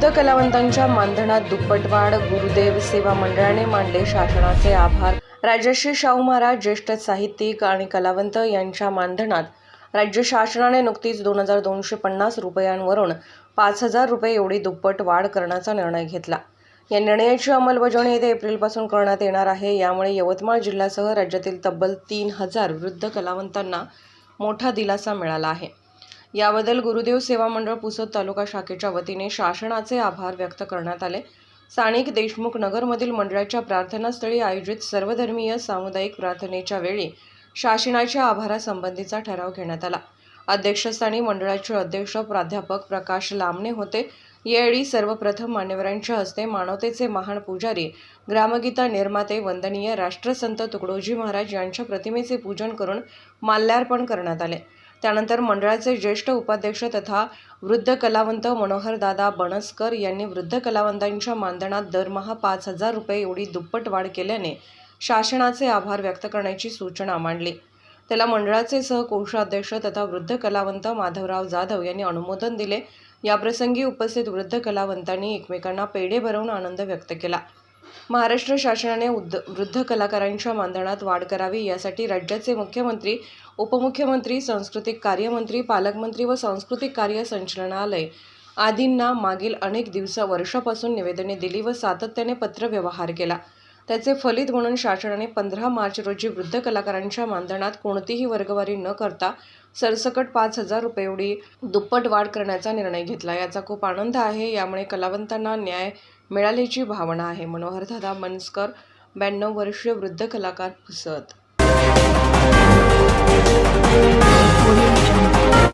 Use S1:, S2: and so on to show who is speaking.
S1: वृद्ध कलावंतांच्या मानधनात दुप्पट वाढ गुरुदेव सेवा मंडळाने मानले शासनाचे आभार. राजश्री शाहू महाराज ज्येष्ठ साहित्यिक आणि कलावंत यांच्या मानधनात राज्य शासनाने नुकतीच दोन हजार दोनशे पन्नास रुपयांवरून पाच हजार रुपये एवढी दुप्पट वाढ करण्याचा निर्णय घेतला. या निर्णयाची अंमलबजावणी येत्या एप्रिलपासून करण्यात येणार आहे. यामुळे यवतमाळ जिल्ह्यासह राज्यातील तब्बल तीन हजार वृद्ध कलावंतांना मोठा दिलासा मिळाला आहे. याबद्दल गुरुदेव सेवा मंडळ पुसद तालुका शाखेच्या वतीने शासनाचे आभार व्यक्त करण्यात आले. स्थानिक देशमुख नगरमधील मंडळाच्या प्रार्थनास्थळी आयोजित सर्वधर्मीय सामुदायिक प्रार्थनेच्या वेळी शासनाच्या आभारासंबंधीचा ठराव घेण्यात आला. अध्यक्षस्थानी मंडळाचे अध्यक्ष प्राध्यापक प्रकाश लामणे होते. यावेळी सर्वप्रथम मान्यवरांच्या हस्ते मानवतेचे महान पुजारी ग्रामगीता निर्माते वंदनीय राष्ट्रसंत तुकडोजी महाराज यांच्या प्रतिमेचे पूजन करून माल्यार्पण करण्यात आले. त्यानंतर मंडळाचे ज्येष्ठ उपाध्यक्ष तथा वृद्ध कलावंत मनोहरदादा बणसकर यांनी वृद्ध कलावंतांच्या मानधनात दरमहा पाच हजार रुपये एवढी दुप्पट वाढ केल्याने शासनाचे आभार व्यक्त करण्याची सूचना मांडली. त्याला मंडळाचे सहकोषाध्यक्ष तथा वृद्ध कलावंत माधवराव जाधव यांनी अनुमोदन दिले. याप्रसंगी उपस्थित वृद्ध कलावंतांनी एकमेकांना पेढे भरवून आनंद व्यक्त केला. महाराष्ट्र शासनाने उद्ध वृद्ध कलाकारांच्या मानधनात वाढ करावी यासाठी राज्याचे मुख्यमंत्री उपमुख्यमंत्री सांस्कृतिक कार्यमंत्री पालकमंत्री व सांस्कृतिक कार्य संचालनालय आदींना मागील अनेक दिवस वर्षापासून निवेदने दिली व सातत्याने पत्रव्यवहार केला. त्याचे फलित म्हणून शासनाने पंधरा मार्च रोजी वृद्ध कलाकारांच्या मानधनात कोणतीही वर्गवारी न करता सरसकट पाच हजार रुपये एवढी दुप्पट वाढ करण्याचा निर्णय घेतला. याचा खूप आनंद आहे. यामुळे कलावंतांना न्याय मिळाल्याची भावना आहे. मनोहरदादा मनस्कर ब्याण्णव वर्षीय वृद्ध कलाकार पुसद